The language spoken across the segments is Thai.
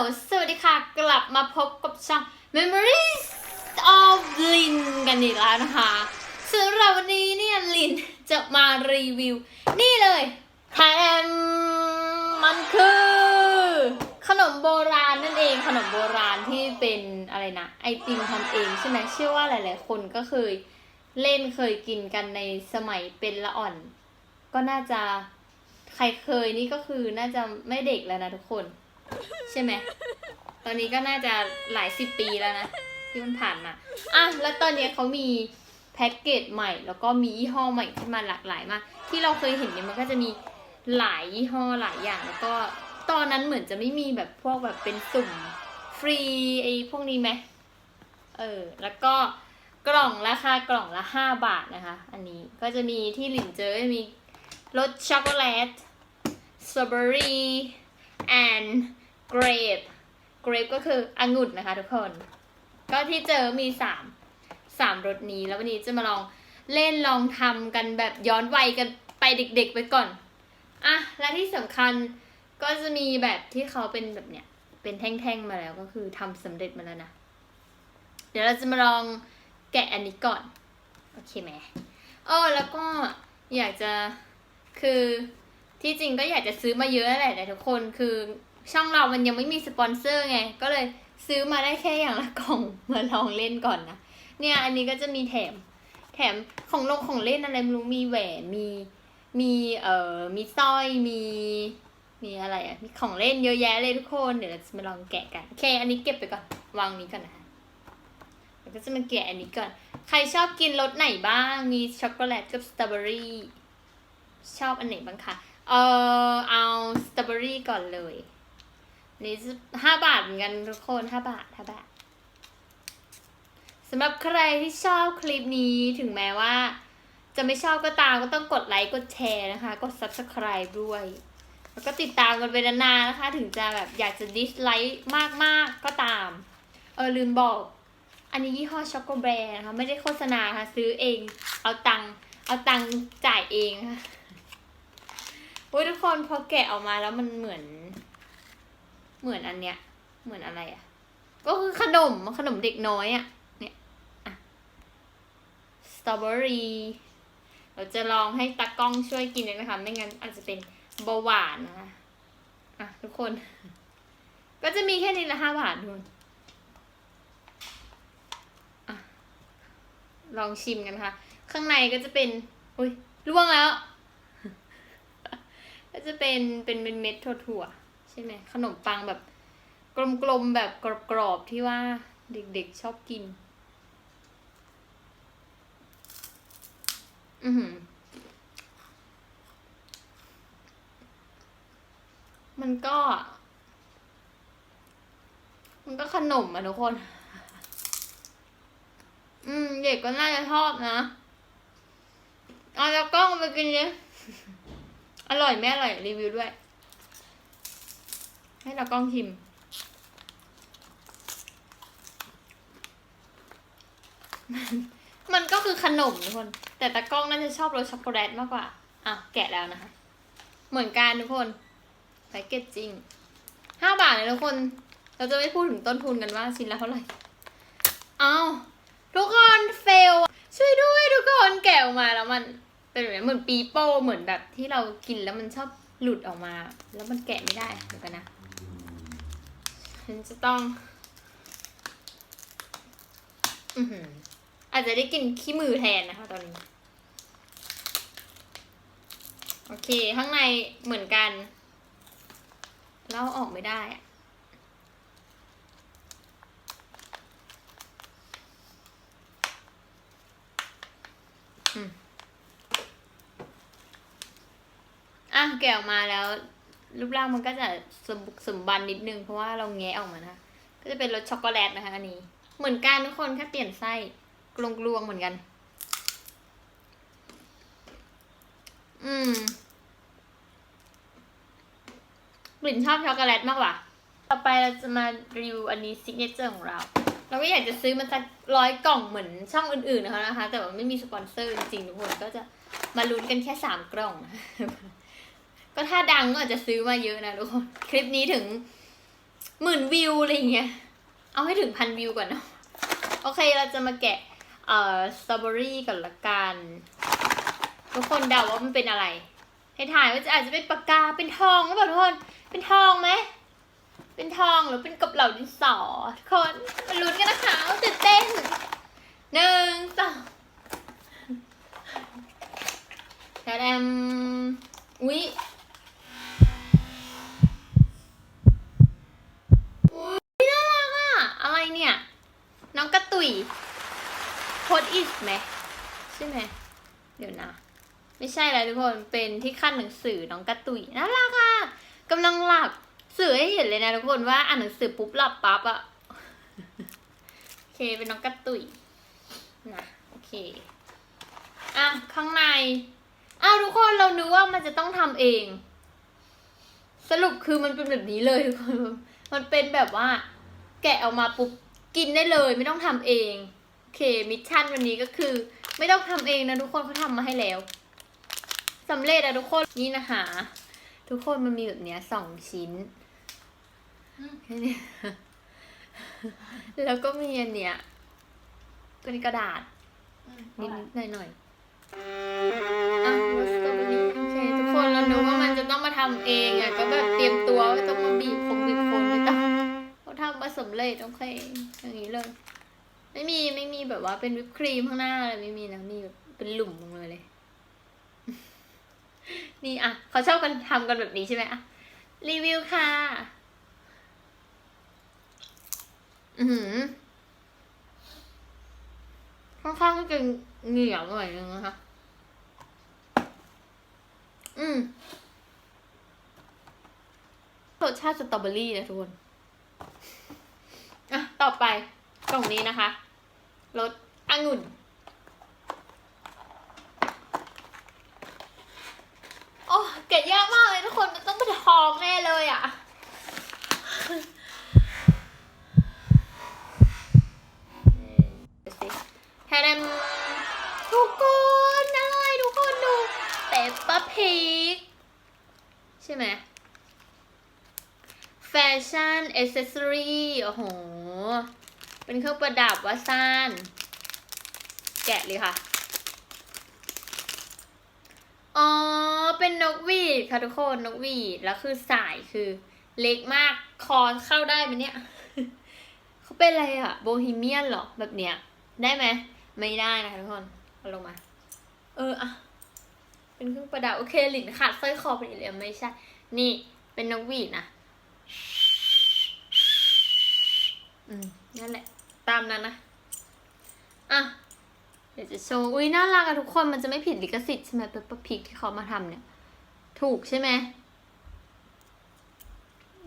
ลสวัสดีค่ะ กลับมาพบกับช่อง Memories of Lin กันอีกแล้วนะคะสำหรับวันนี้เนี่ยลินจะมารีวิว นี่เลยแทมมันคือ ขนมโบราณนั่นเองขนมโบราณที่เป็นอะไรนะ ไอติมทำเองใช่ไหมเชื่อว่าหลาย ๆ คนก็เคยเล่นเคยกินกันในสมัยเป็นละอ่อน ก็น่าจะใครเคยนี่ก็คือน่าจะไม่เด็กแล้วนะทุกคน ใช่ไหม ตอนนี้ก็น่าจะหลายสิบปีแล้วนะ ที่มันผ่านมา อะ แล้วตอนนี้เขามีแพ็กเกจใหม่ แล้วก็มียี่ห้อใหม่ขึ้นมาหลากหลายมาก ที่เราเคยเห็นเนี่ยมันก็จะมีหลายยี่ห้อหลายอย่าง แล้วก็ตอนนั้นเหมือนจะไม่มีแบบพวกแบบเป็นสุ่มฟรีไอ้พวกนี้ไหมเออ แล้วก็กล่องราคากล่องละห้าบาทนะคะ อันนี้ก็จะมีที่หลินเจอมีรสช็อกโกแลตสตรอเบอรี่ and grape grape ก็คือองุ่นนะคะทุกคน ก็ที่เจอมีสามสามรสนี้แล้ววันนี้จะมาลองเล่นลองทำกันแบบย้อนวัยกันไปเด็กๆไปก่อนอะและที่สำคัญก็จะมีแบบที่เขาเป็นแบบเนี้ยเป็นแท่งๆมาแล้วก็คือทำสำเร็จมาแล้วนะ เดี๋ยวเราจะมาลองแกะอันนี้ก่อน โอเคไหมเออแล้วก็อยากจะคือ ที่จริงก็อยากจะซื้อมาเยอะแหละแต่ทุกคนคือช่องเรามันยังไม่มีสปอนเซอร์ไง ก็เลยซื้อมาได้แค่อย่างละกล่องมาลองเล่นก่อนนะ เนี่ยอันนี้ก็จะมีแถม แถมของลงของเล่นอะไรไม่รู้มีแหวนมีมีเอ่อมีสร้อยมีมีอะไรอะมีของเล่นเยอะแยะเลยทุกคนเดี๋ยวเราจะมาลองแกะกันโอเคอันนี้เก็บไปก่อนวางนี้ก่อนนะคะแล้วก็จะมาแกะอันนี้ก่อน ใครชอบกินรสไหนบ้างมีช็อกโกแลตกับสตรอเบอรี่ชอบอันไหนบ้างคะ เออเอาสตรอเบอรี่ก่อนเลย นี่ห้าบาทเหมือนกันทุกคนห้าบาทห้าบาทสำหรับใครที่ชอบคลิปนี้ถึงแม้ว่า จะไม่ชอบก็ตามก็ต้องกดไลค์กดแชร์นะคะ กด subscribe ด้วย แล้วก็ติดตามกันไปนานๆนะคะ ถึงจะแบบอยากจะดิสไลค์มากๆก็ตาม เออลืมบอก อันนี้ยี่ห้อช็อกโกแบร์นะคะ ไม่ได้โฆษณาค่ะ ซื้อเอง เอาตังเอาตังจ่ายเองค่ะ อุ้ยทุกคนพอแกะออกมาแล้วมันเหมือน เหมือนอันเนี้ย เหมือนอะไรอะ่ะ ก็คือขนมขนมเด็กน้อยอะ่ะ เนี่ยอะสตรอเบอรี่เราจะลองให้ตากล้องช่วยกินเลยนะคะ ไม่งั้นอาจจะเป็นเบาหวานนะอะทุกคน ก็จะมีแค่นี้ละห้าบาททุกคนอะลองชิมกันค่ะ ข้างในก็จะเป็น อุ้ยล่วงแล้ว ก็จะเป็นเป็นเป็นเม็ดถั่วๆใช่ไหมขนมปังแบบกลมๆแบบกรอบๆที่ว่าเด็กๆชอบกิน อือหือมันก็ มันก็ขนมอะทุกคน อืม เด็กก็น่าจะชอบนะ เอาแล้วกล้องไปกินเลย ร่อยแม่อร่อยรีวิวด้วย ให้เรากล้องชิม มันก็คือขนมทุกคน แต่ตากล้องน่าจะชอบรสช็อกโกแลตมากกว่า อะ แกะแล้วนะคะ เหมือนกันทุกคนแพ็กเกจจริงห้าบาทเลยทุกคน เราจะไม่พูดถึงต้นทุนกันว่าชิ้นละเท่าไหร่ เอาทุกคนเฟลช่วยด้วยทุกคนแกะออกมาแล้วมัน เป็นแบบนี้เหมือนปีโป้เหมือนแบบที่เรากินแล้วมันชอบหลุดออกมา แล้วมันแกะไม่ได้เดี๋ยวกันนะฉันจะต้อง อือหืออาจจะได้กินขี้มือแทนนะคะตอนนี้ โอเค ข้างในเหมือนกันเล่าออกไม่ได้อะ อะแกะออกมาแล้ว รูปร่างมันก็จะสมบุกสมบันนิดนึงเพราะว่าเราแงะออกมานะคะก็จะเป็นรสช็อกโกแลตนะคะ อันนี้ เหมือนกันทุกคนแค่เปลี่ยนไส้กลวงๆเหมือนกัน อืมกลิ่นชอบช็อกโกแลตมากกว่า ต่อไปเราจะมารีวิวอันนี้ซิกเนเจอร์ของเรา เราก็อยากจะซื้อมันสักร้อยกล่องเหมือนช่องอื่นๆนะคะนะคะแต่ว่าไม่มีสปอนเซอร์จริงๆทุกคนก็จะมาลุ้นกันแค่สามกล่อง ก็ถ้าดังก็อาจจะซื้อมาเยอะนะทุกคน คลิปนี้ถึงหมื่นวิวอะไรเงี้ย เอาให้ถึงพันวิวก่อนเนาะ โอเคเราจะมาแกะ เอ่อ สตรอเบอรี่ก่อนละกัน ทุกคนเดาว่ามันเป็นอะไร ให้ถ่ายว่าจะอาจจะเป็นปากกา เป็นทองหรือเปล่าทุกคน เป็นทองไหม เป็นทองหรือเป็นกระเหล่าดินสอทุกคนมาลุ้นกันนะคะตื่นเต้นหนึ่งสองแดมอุ๊ยอุ๊ยน่ารักอะอะไรเนี่ย น้องกระตุยโคด อิสไหมใช่ไหมเดี๋ยวนะ ไม่ใช่แล้วทุกคนเป็นที่ขั้นหนังสือน้องกระตุยน่ารักอะกำลังหลับสื่อให้เห็นเลยนะทุกคนว่าอ่านหนังสือปุ๊บหลับปั๊บอะโอเคเป็นน้องกระตุยนะโอเคอะข้างในอ้าวทุกคนเรานึกว่ามันจะต้องทำเอง สรุปคือมันเป็นแบบนี้เลยทุกคนมันเป็นแบบว่า แกะออกมาปุ๊บกินได้เลย ไม่ต้องทำเอง เค มิชชั่นวันนี้ก็คือ ไม่ต้องทำเองนะทุกคนเขาทำมาให้แล้วสำเร็จอะทุกคนนี่นะคะ ทุกคนมันมีแบบเนี้ยสองชิ้นแค่นี้แล้วก็มีอันเนี้ยเป็นกระดาษนิดหน่อยๆอะสตรอเบอรี่โอเคทุกคนเรานึกว่ามันจะต้องมาทำเองอะก็แบบเตรียมตัวไม่ต้องมาบีบคงบีบคนไม่ต้องเขาทำมาสำเร็จโอเคอย่างนี้เลย ไม่มีไม่มีแบบว่าเป็นวิปครีมข้างหน้าอะไรไม่มีนะมีแบบเป็นหลุมลงมาเลย นี่อะเขาชอบกันทำกันแบบนี้ใช่ไหมอะรีวิวค่ะ อือหือค่อนข้างจะเหนียวหน่อยนึงนะคะ อืมรสชาติสตรอเบอรี่นะทุกคน อะ ต่อไปกล่องนี้นะคะ รสองุ่น โอ้แกะยากมากเลยทุกคน มันต้องเป็นทองแน่เลยอะดูสิแทนทุกคนอะไรทุกคนดูเปปเปอร์พิกใช่ไหมแฟชั่นเอเซสซอรี่โอ้โห เป็นเครื่องประดับว่าซาน แกะเลยค่ะ อ๋อ เป็นนกหวีดค่ะทุกคนนกหวีดแล้วคือสายคือเล็กมากคอเข้าได้ไหมเนี่ยเขาเป็นอะไรอะโบฮีเมียนเหรอแบบเนี้ย ได้ไหมไม่ได้นะคะทุกคนเอาลงมา เอออะเป็นเครื่องประดับโอเคหลินขาดสร้อยคอไปอีกแล้วไม่ใช่ นี่เป็นนกหวีดนะอืม นั่นแหละ ตามนั้นนะ อะ เดี๋ยวจะโชว์ อุ้ยน่ารักอะทุกคน มันจะไม่ผิดลิขสิทธิ์ใช่ไหมเปปเปอร์พิกที่เขามาทำเนี่ย ถูกใช่ไหม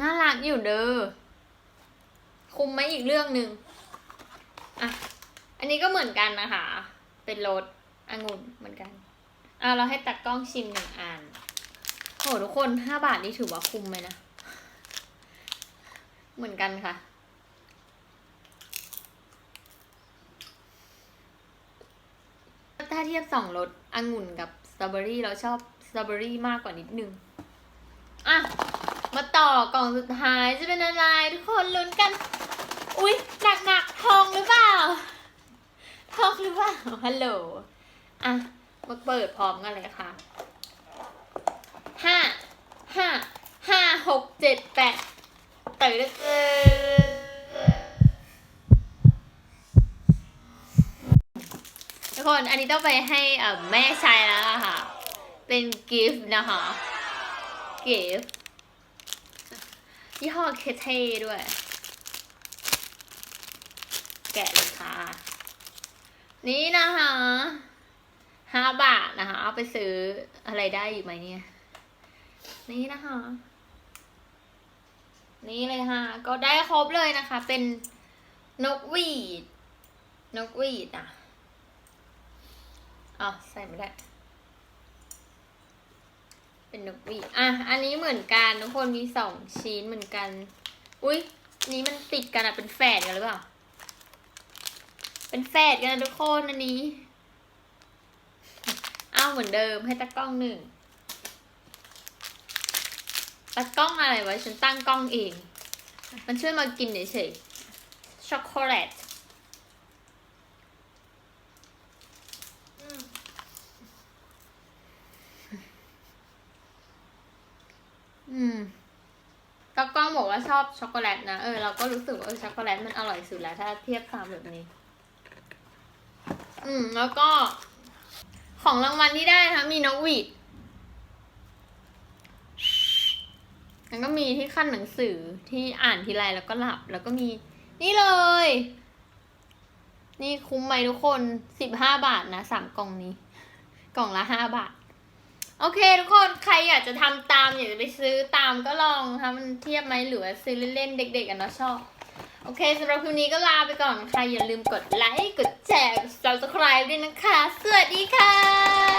น่ารักอยู่เด้อ คุมไหมอีกเรื่องหนึ่งอะ อันนี้ก็เหมือนกันนะคะ เป็นรสองุ่นเหมือนกัน อะ เราให้ตักกล้องชิมหนึ่งอันโหทุกคนห้าบาทนี่ถือว่าคุ้มไหมนะ เหมือนกันค่ะ ถ้าเทียบสองรสองุ่นกับสตรอเบอรี่เราชอบสตรอเบอรี่มากกว่านิดนึง อะ มาต่อกล่องสุดท้ายจะเป็นอะไรทุกคนลุ้นกัน อุ๊ย หนักหนักทองหรือเปล่า ทองหรือเปล่า ฮัลโหล อะ มาเปิดพร้อมกันเลยค่ะ ห้า ห้า ห้าหกเจ็ดแปดตื่นเต้ทุ อันนี้ต้องไปให้แม่ชายแล้วค่ะ เป็นกิฟต์นะคะกิฟต์ยี่ห้อเคเท่ด้วย แกะเลยค่ะ นี่นะคะห้าบาทนะคะ เอาไปซื้ออะไรได้อยู่ไหมเนี่ย นี่นะคะ นี่เลยค่ะ ก็ได้ครบเลยนะคะ เป็นนกหวีด นกหวีดอะ อ๋อใส่ไม่ได้ เป็นนกหวีดอะ อันนี้เหมือนกันทุกคนมีสองชิ้นเหมือนกัน อุ้ยนี้มันติดกันอะเป็นแฝดกันหรือเปล่า เป็นแฝดกันทุกคนอันนี้ เอาเหมือนเดิมให้ตากล้องหนึ่งตากล้องอะไรวะฉันตั้งกล้องเอง มันช่วยมากินเฉยๆช็อกโกแลต อืม อืมก็กล้องบอกว่า ชอบช็อกโกแลตนะ เออเราก็รู้สึกว่าเออช็อกโกแลตมันอร่อยสุดแล้วถ้าเทียบตามแบบนี้ อืม แล้วก็ ของรางวัลที่ได้นะคะมีนกหวีดแล้วก็มีที่ขั้นหนังสือที่อ่านทีไรแล้วก็หลับ แล้วก็มี นี่เลย นี่คุ้มไหมทุกคนสิบห้าบาทนะสามกล่องนี้ กล่องละห้าบาท โอเค ทุกคนใครอยากจะทำตามอยากจะไปซื้อตามก็ลองทำมันเทียบไหมหรือว่าซื้อเล่นๆเด็กๆกันเนาะชอบ โอเคสำหรับคลิปนี้ก็ลาไปก่อนค่ะอย่าลืมกดไลค์กดแชร์กด subscribe ด้วยนะคะ สวัสดีค่ะ